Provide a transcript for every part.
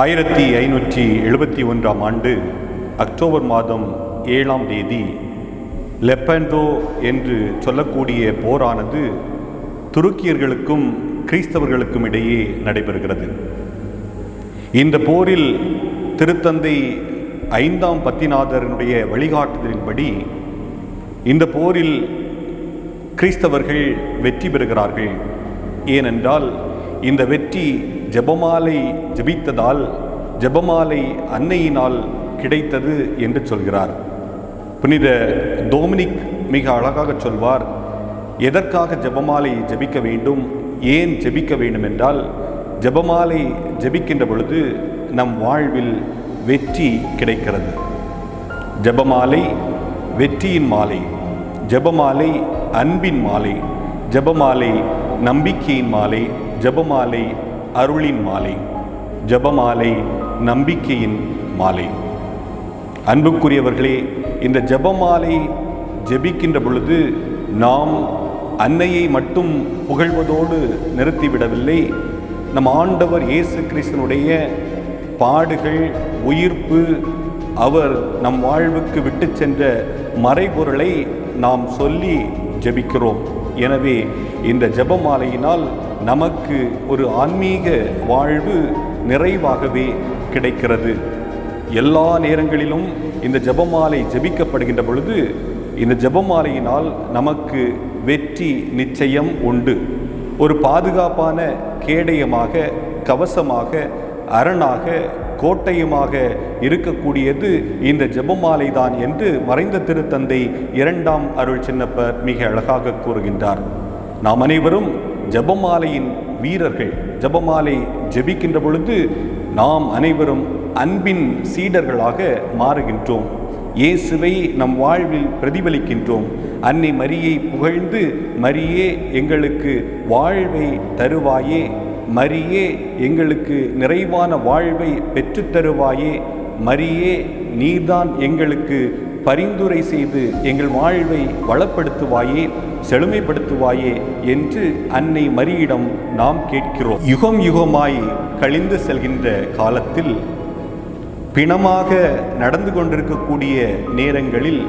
ஆயிரத்தி ஐநூற்றி எழுபத்தி ஒன்றாம் ஆண்டு அக்டோபர் மாதம் ஏழாம் தேதி லெப்பண்டோ என்று சொல்லக்கூடிய போரானது துருக்கியர்களுக்கும் கிறிஸ்தவர்களுக்கும் இடையே நடைபெறுகிறது. இந்த போரில் திருத்தந்தை ஐந்தாம் பத்திநாதரனுடைய வழிகாட்டுதலின்படி இந்த போரில் கிறிஸ்தவர்கள் வெற்றி பெறுகிறார்கள். ஏனென்றால் இந்த வெற்றி ஜெபமாலை ஜெபித்ததால் ஜெபமாலை அன்னையினால் கிடைத்தது என்று சொல்கிறார். புனித டோமினிக் மிக அழகாக சொல்வார் எதற்காக ஜெபமாலை ஜெபிக்க வேண்டும்? ஏன் ஜெபிக்க வேண்டும் என்றால் ஜெபமாலை ஜெபிக்கின்ற பொழுது நம் வாழ்வில் வெற்றி கிடைக்கிறது. ஜெபமாலை வெற்றியின் மாலை ஜெபமாலை அன்பின் மாலை ஜெபமாலை நம்பிக்கையின் மாலை ஜெபமாலை அருளின் மாலை ஜெபமாலை நம்பிக்கையின் மாலை. அன்புக்குரியவர்களே இந்த ஜெபமாலை ஜெபிக்கின்ற பொழுது நாம் அன்னையை மட்டும் புகழ்வதோடு நிறுத்திவிடவில்லை. நம் ஆண்டவர் இயேசு கிறிஸ்தனுடைய பாடுகள் உயிர்ப்பு அவர் நம் வாழ்வுக்கு விட்டு சென்ற மறைபொருளை நாம் சொல்லி ஜெபிக்கிறோம். எனவே இந்த ஜபமாலையினால் நமக்கு ஒரு ஆன்மீக வாழ்வு நிறைவாகவே கிடைக்கிறது. எல்லா நேரங்களிலும் இந்த ஜெபமாலை ஜெபிக்கப்படுகின்ற பொழுது இந்த ஜெபமாலையினால் நமக்கு வெற்றி நிச்சயம் உண்டு. ஒரு பாதுகாப்பான கேடயமாக கவசமாக அரணாக கோட்டையுமாக இருக்கக்கூடியது இந்த ஜபமாலை தான் என்று மறைந்த திருத்தந்தை இரண்டாம் அருள் சின்னப்பர் மிக அழகாக கூறுகின்றார். நாம் அனைவரும் ஜெபமாலையின் வீரர்கள் ஜெபமாலை ஜெபிக்கின்ற பொழுது நாம் அனைவரும் அன்பின் சீடர்களாக மாறுகின்றோம். இயேசுவை நம் வாழ்வில் பிரதிபலிக்கின்றோம். அன்னை மரியை புகழ்ந்து மரியே எங்களுக்கு வாழ்வை தருவாயே. மரியே எங்களுக்கு நிறைவான வாழ்வை பெற்றுத் தருவாயே. மரியே நீதான் எங்களுக்கு பரிந்துரை செய்து எங்கள் வாழ்வை வளப்படுத்துவாயே செழுமைப்படுத்துவாயே என்று அன்னை மரியிடம் நாம் கேட்கிறோம். யுகம் யுகமாய் கழிந்து செல்கின்ற காலத்தில் பிணமாக நடந்து கொண்டிருக்கக்கூடிய நேரங்களில்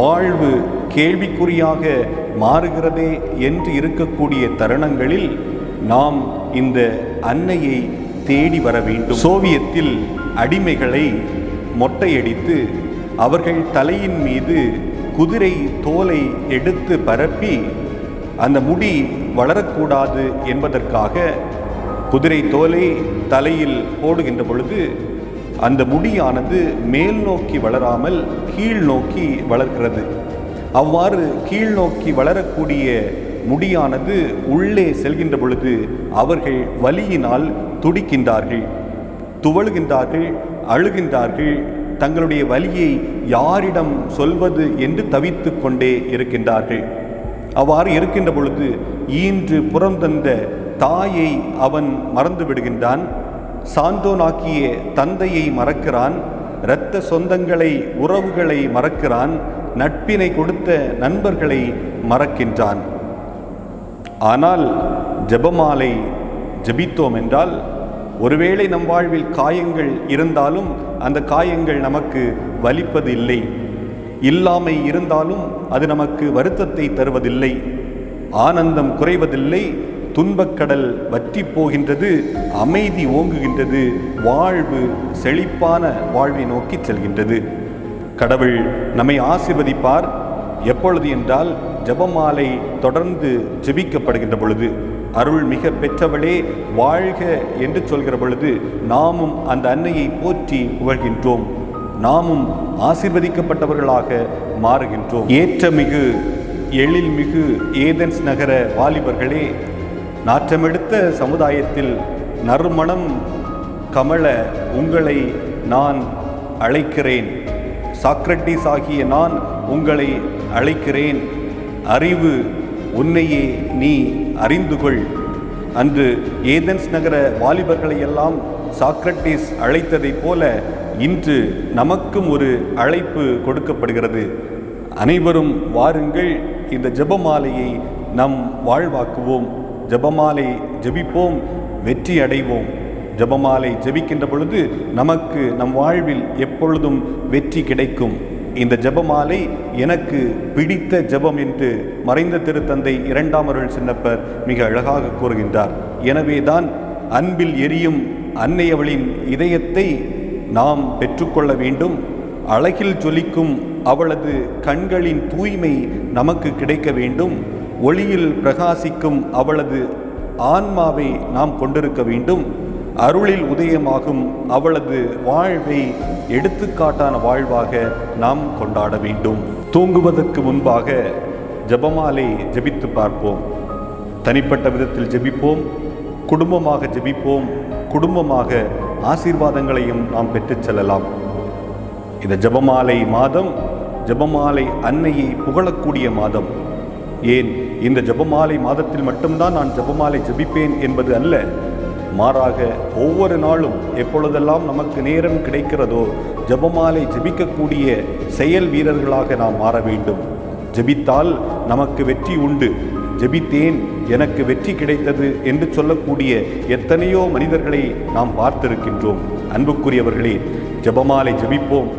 வாழ்வு கேள்விக்குறியாக மாறுகிறதே என்று இருக்கக்கூடிய தருணங்களில் நாம் இந்த அன்னையை தேடி வர வேண்டும். சோவியத்தில் அடிமைகளை மொட்டையடித்து அவர்கள் தலையின் மீது குதிரை தோலை எடுத்து பரப்பி அந்த முடி வளரக்கூடாது என்பதற்காக குதிரை தோலை தலையில் போடுகின்ற பொழுது அந்த முடியானது மேல் நோக்கி வளராமல் கீழ் நோக்கி வளர்கிறது. அவ்வாறு கீழ் நோக்கி வளரக்கூடிய முடியானது உள்ளே செல்கின்ற பொழுது அவர்கள் வலியினால் துடிக்கின்றார்கள். துவழுகின்றார்கள் அழுகின்றார்கள் தங்களுடைய வலியை யாரிடம் சொல்வது என்று தவித்து கொண்டே இருக்கின்றார்கள். அவ்வாறு இருக்கின்ற பொழுது ஈன்று புறந்தந்த தாயை அவன் மறந்து விடுகின்றான். சாந்தோனாக்கிய தந்தையை மறக்கிறான். இரத்த சொந்தங்களை உறவுகளை மறக்கிறான். நட்பினை கொடுத்த நண்பர்களை மறக்கின்றான். ஆனால் ஜெபமாலை ஜபித்தோம் என்றால் ஒருவேளை நம் வாழ்வில் காயங்கள் இருந்தாலும் அந்த காயங்கள் நமக்கு வலிப்பது இல்லை இல்லாமை இருந்தாலும் அது நமக்கு வருத்தத்தை தருவதில்லை. ஆனந்தம் குறைவதில்லை. துன்பக்கடல் வற்றி போகின்றது. அமைதி ஓங்குகின்றது. வாழ்வு செழிப்பான வாழ்வை நோக்கி செல்கின்றது. கடவுள் நம்மை ஆசிர்வதிப்பார். எப்பொழுது என்றால் ஜபமாலை தொடர்ந்து ஜெபிக்கப்படுகின்ற பொழுது. அருள் மிக பெற்றவளே வாழ்க என்று சொல்கிற பொழுது நாமும் அந்த அன்னையை போற்றி புகழ்கின்றோம். நாமும் ஆசிர்வதிக்கப்பட்டவர்களாக மாறுகின்றோம். ஏற்றமிகு எழில்மிகு ஏதென்ஸ் நகர வாலிபர்களே நாற்றமெடுத்த சமுதாயத்தில் நறுமணம் கமல உங்களை நான் அழைக்கிறேன். சாக்ரட்டிஸ் ஆகிய நான் உங்களை அழைக்கிறேன். அறிவு உன்னையே நீ அறிந்து கொள் அன்று ஏதென்ஸ் நகர வாலிபர்களை எல்லாம் சாக்ரட்டிஸ் அழைத்ததைப் போல இன்று நமக்கும் ஒரு அழைப்பு கொடுக்கப்படுகிறது. அனைவரும் வாருங்கள் இந்த ஜபமாலையை நம் வாழ்வாக்குவோம். ஜெபமாலை ஜெபிப்போம் வெற்றி அடைவோம். ஜெபமாலை ஜெபிக்கின்ற பொழுது நமக்கு நம் வாழ்வில் எப்பொழுதும் வெற்றி கிடைக்கும். இந்த ஜெபமாலை எனக்கு பிடித்த ஜெபம் என்று மறைந்த திருத்தந்தை இரண்டாம் அருள் சின்னப்பர் மிக அழகாக கூறுகின்றார். எனவேதான் அன்பில் எரியும் அன்னையவளின் இதயத்தை நாம் பெற்றுக்கொள்ள வேண்டும். அழகில் ஜொலிக்கும் அவளது கண்களின் தூய்மை நமக்கு கிடைக்க வேண்டும். ஒளியில் பிரகாசிக்கும் அவளது ஆன்மாவை நாம் கொண்டிருக்க வேண்டும். அருளில் உதயமாகும் அவளது வாழ்வை எடுத்துக்காட்டான வாழ்வாக நாம் கொண்டாட வேண்டும். தூங்குவதற்கு முன்பாக ஜெபமாலை ஜபித்து பார்ப்போம். தனிப்பட்ட விதத்தில் ஜெபிப்போம். குடும்பமாக ஜெபிப்போம். குடும்பமாக ஆசீர்வாதங்களையும் நாம் பெற்றுச் செல்லலாம். இந்த ஜெபமாலை மாதம் ஜெபமாலை அன்னையை புகழக்கூடிய மாதம். ஏன்? இந்த ஜெபமாலை மாதத்தில் மட்டும்தான் நான் ஜெபமாலை ஜெபிப்பேன் என்பது அல்ல. மாறாக ஒவ்வொரு நாளும் எப்பொழுதெல்லாம் நமக்கு நேரம் கிடைக்கிறதோ ஜெபமாலை ஜெபிக்கக்கூடிய செயல் வீரர்களாக நாம் மாற வேண்டும். ஜெபித்தால் நமக்கு வெற்றி உண்டு. ஜெபித்தேன் எனக்கு வெற்றி கிடைத்தது என்று சொல்லக்கூடிய எத்தனையோ மனிதர்களை நாம் பார்த்திருக்கின்றோம். அன்புக்குரியவர்களே ஜெபமாலை ஜெபிப்போம்.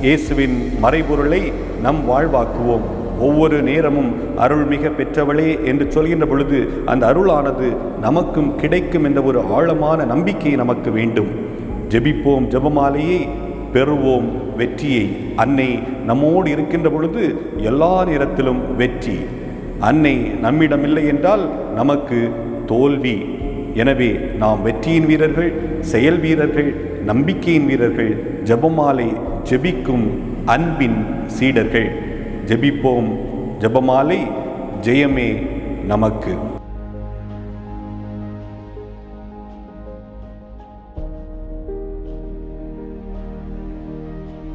இயேசுவின் மறைபொருளை நம் வாழ்வாக்குவோம். ஒவ்வொரு நேரமும் அருள்மிக பெற்றவளே என்று சொல்கின்ற பொழுது அந்த அருளானது நமக்கும் கிடைக்கும் என்ற ஒரு ஆழமான நம்பிக்கை நமக்கு வேண்டும். ஜெபிப்போம் ஜெபமாலையை பெறுவோம் வெற்றியை. அன்னை நம்மோடு இருக்கின்ற பொழுது எல்லா நேரத்திலும் வெற்றி. அன்னை நம்மிடமில்லை என்றால் நமக்கு தோல்வி. எனவே நாம் வெற்றியின் வீரர்கள் செயல் வீரர்கள் நம்பிக்கையின் வீரர்கள் ஜெபமாலை ஜெபிக்கும் அன்பின் சீடர்கள். ஜெபிப்போம். ஜெபமாலை ஜெயமே நமக்கு.